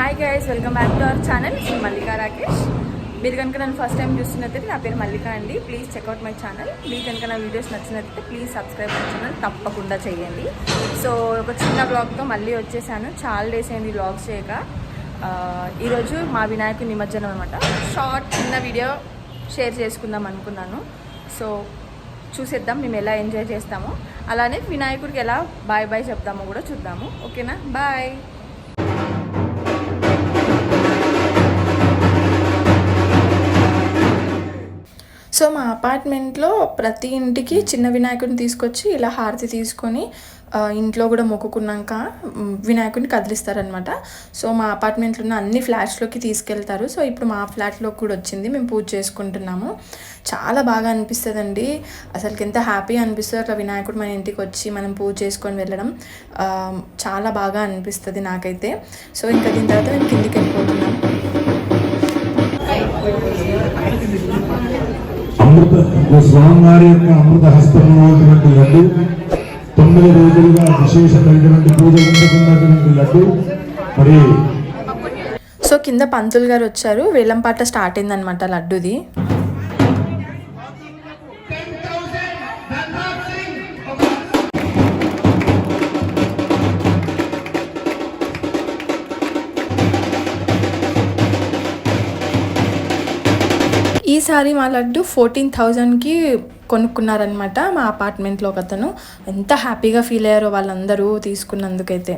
Hi guys welcome back to our channel Shri Mallika Rakesh మీరు కనుక నన్ను first time చూస్తున్నట్లయితే నా పేరు మల్లికా అండి. ప్లీజ్ చెక్అవుట్ మై ఛానల్ మీకు కనుక నా వీడియోస్ నచ్చినట్టయితే ప్లీజ్ సబ్స్క్రైబ్ మై ఛానల్ తప్పకుండా చేయండి. సో ఒక చిన్న బ్లాగ్తో మళ్ళీ వచ్చేసాను. చాలా డేస్ అయింది బ్లాగ్స్ చేయక. ఈరోజు మా వినాయకుడి నిమజ్జనం అనమాట షార్ట్ చిన్న వీడియో షేర్ చేసుకుందాం అనుకున్నాను. సో చూసేద్దాం మేము ఎలా ఎంజాయ్ చేస్తామో. అలానే వినాయకుడికి ఎలా బాయ్ బాయ్ చెప్తామో కూడా చూద్దాము. ఓకేనా బాయ్ సో మా అపార్ట్మెంట్లో ప్రతి ఇంటికి చిన్న వినాయకుడిని తీసుకొచ్చి ఇలా హారతి తీసుకొని ఇంట్లో కూడా మొక్కుకున్నాక వినాయకుడిని కదిలిస్తారనమాట సో మా అపార్ట్మెంట్లో ఉన్న అన్ని ఫ్లాట్స్లోకి తీసుకెళ్తారు. సో ఇప్పుడు మా ఫ్లాట్లో కూడా వచ్చింది. మేము పూజ చేసుకుంటున్నాము. చాలా బాగా అనిపిస్తుందండి. అసలుకి ఎంత హ్యాపీ అనిపిస్తుంది అట్లా వినాయకుడు మన ఇంటికి వచ్చి మనం పూజ చేసుకొని వెళ్ళడం చాలా బాగా అనిపిస్తుంది నాకైతే. సో ఇంకా దీని తర్వాత మేము కిందికి వెళ్ళిపోతున్నాం. అమృత స్వామివారి యొక్క అమృత హస్తంలో ఉన్నటువంటి లడ్డు. తొమ్మిది రోజులుగా విశేషమైనటువంటి పూజ అందుకున్నటువంటి లడ్డు. మరి సో కింద పంతులు గారు వచ్చారు. వేలం పాట స్టార్ట్ అయిందనమాట లడ్డుది. ఈసారి మా లడ్డు ఫోర్టీన్ థౌజండ్కి కొనుక్కున్నారనమాట మా అపార్ట్మెంట్లో ఒక అతను ఎంత హ్యాపీగా ఫీల్ అయ్యారో వాళ్ళందరూ తీసుకున్నందుకైతే.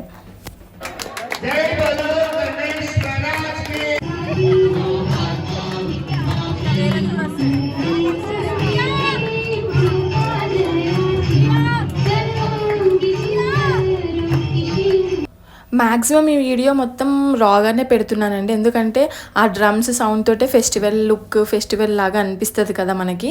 మ్యాక్సిమం ఈ వీడియో మొత్తం రాగానే పెడుతున్నానండి. ఎందుకంటే ఆ డ్రమ్స్ సౌండ్ తోటే ఫెస్టివల్ లుక్ ఫెస్టివల్ లాగా అనిపిస్తుంది కదా మనకి.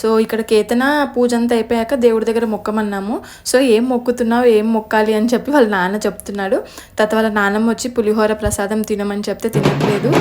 సో ఇక్కడ కేతన పూజ అంతా అయిపోయాక దేవుడి దగ్గర మొక్కమన్నాము. సో ఏం మొక్కుతున్నావు ఏం మొక్కాలి అని చెప్పి వాళ్ళ నాన్న చెప్తున్నాడు. తర్వాత వాళ్ళ నాన్నమ్మ వచ్చి పులిహోర ప్రసాదం తినమని చెప్తే తినట్లేదు.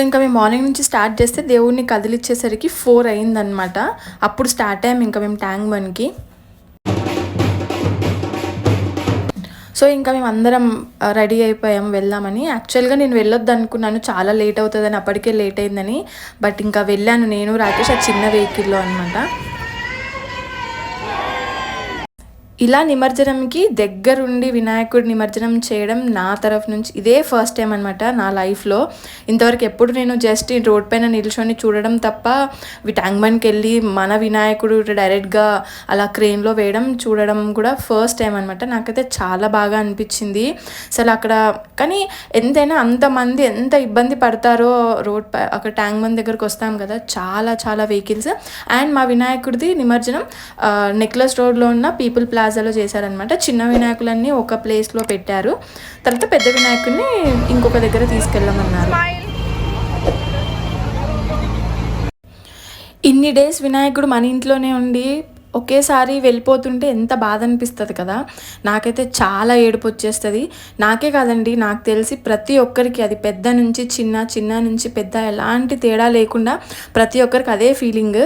ఇంకా మేము మార్నింగ్ నుంచి స్టార్ట్ చేస్తే దేవుడిని కదిలిచ్చేసరికి ఫోర్ అయిందనమాట అప్పుడు స్టార్ట్ అయ్యాం ఇంకా మేము ట్యాంక్ బండ్కి సో ఇంకా మేము అందరం రెడీ అయిపోయాం వెళ్దామని. యాక్చువల్గా నేను వెళ్ళొద్దు అనుకున్నాను చాలా లేట్ అవుతుందని అప్పటికే లేట్ అయిందని. బట్ ఇంకా వెళ్ళాను నేను రాకేష్ ఆ చిన్న వెహికల్లో అనమాట ఇలా నిమజ్జనంకి దగ్గరుండి వినాయకుడి నిమజ్జనం చేయడం నా తరఫు నుంచి ఇదే ఫస్ట్ టైం అనమాట నా లైఫ్లో ఇంతవరకు ఎప్పుడు నేను జస్ట్ ఈ రోడ్ పైన నిల్చొని చూడడం తప్ప ట్యాంక్ బండ్కి వెళ్ళి మన వినాయకుడు డైరెక్ట్గా అలా క్రెయిన్లో వేయడం చూడడం కూడా ఫస్ట్ టైం అనమాట నాకైతే చాలా బాగా అనిపించింది. అసలు అక్కడ కానీ ఎంతైనా అంతమంది ఎంత ఇబ్బంది పడతారో రోడ్ పై అక్కడ ట్యాంక్ బండ్ దగ్గరకు వస్తాం కదా చాలా చాలా వెహికల్స్ అండ్ మా వినాయకుడిది నిమజ్జనం నెక్లెస్ రోడ్లో ఉన్న పీపుల్ ప్లాజాలో చేశారనమాట చిన్న వినాయకులన్నీ ఒక ప్లేస్లో పెట్టారు. తర్వాత పెద్ద వినాయకుడిని ఇంకొక దగ్గర తీసుకెళ్ళమన్నారు. ఇన్ని డేస్ వినాయకుడు మన ఇంట్లోనే ఉండి ఒకేసారి వెళ్ళిపోతుంటే ఎంత బాధ అనిపిస్తుంది కదా. నాకైతే చాలా ఏడుపు వచ్చేస్తుంది నాకే కాదండి నాకు తెలిసి ప్రతి ఒక్కరికి అది పెద్ద నుంచి చిన్న చిన్న నుంచి పెద్ద ఎలాంటి తేడా లేకుండా ప్రతి ఒక్కరికి అదే ఫీలింగ్.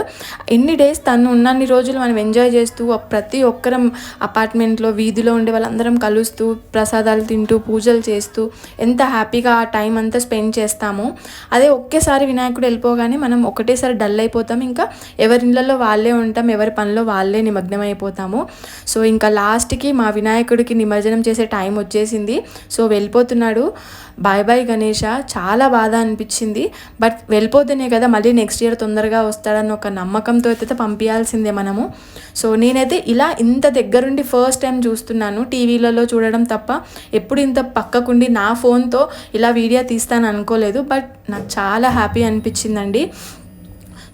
ఎన్ని డేస్ తను ఉన్నన్ని రోజులు మనం ఎంజాయ్ చేస్తూ ప్రతి ఒక్కరం అపార్ట్మెంట్లో వీధిలో ఉండే వాళ్ళందరం కలుస్తూ ప్రసాదాలు తింటూ పూజలు చేస్తూ ఎంత హ్యాపీగా ఆ టైం అంతా స్పెండ్ చేస్తామో. అదే ఒకేసారి వినాయకుడు వెళ్ళిపోగానే మనం ఒకటేసారి డల్ అయిపోతాం. ఇంకా ఎవరి ఇళ్ళల్లో వాళ్ళే ఉంటాం ఎవరి పనిలో వాళ్ళే నిమగ్నం అయిపోతాము. సో ఇంకా లాస్ట్కి మా వినాయకుడికి నిమజ్జనం చేసే టైం వచ్చేసింది. సో వెళ్ళిపోతున్నాడు. Bye bye Ganesha. చాలా బాధ అనిపించింది. బట్ వెళ్ళిపోతేనే కదా మళ్ళీ నెక్స్ట్ ఇయర్ తొందరగా వస్తాడని ఒక నమ్మకంతో అయితే పంపించాల్సిందే మనము. సో నేనైతే ఇలా ఇంత దగ్గరుండి ఫస్ట్ టైం చూస్తున్నాను. టీవీలలో చూడడం తప్ప ఎప్పుడు ఇంత పక్కకుండి నా ఫోన్తో ఇలా వీడియో తీస్తాను అనుకోలేదు బట్ నాకు చాలా హ్యాపీ అనిపించిందండి.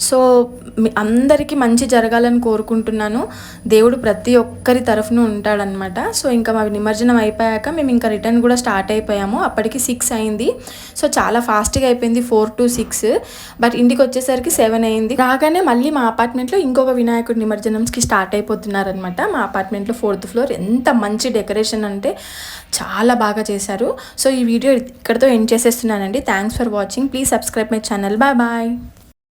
సో మీ అందరికీ మంచి జరగాలని కోరుకుంటున్నాను. దేవుడు ప్రతి ఒక్కరి తరఫున ఉంటాడనమాట సో ఇంకా మా నిమజ్జనం అయిపోయాక మేము ఇంకా రిటర్న్ కూడా స్టార్ట్ అయిపోయాము. అప్పటికి సిక్స్ అయింది. సో చాలా ఫాస్ట్గా అయిపోయింది ఫోర్ టు సిక్స్ బట్ ఇంటికి వచ్చేసరికి సెవెన్ అయింది. రాగానే మళ్ళీ మా అపార్ట్మెంట్లో ఇంకొక వినాయకుడి నిమజ్జనంకి స్టార్ట్ అయిపోతున్నారనమాట మా అపార్ట్మెంట్లో ఫోర్త్ ఫ్లోర్ ఎంత మంచి డెకరేషన్ అంటే చాలా బాగా చేశారు. సో ఈ వీడియో ఇక్కడితో end చేసేస్తున్నానండి. Thanks for watching please subscribe my channel bye bye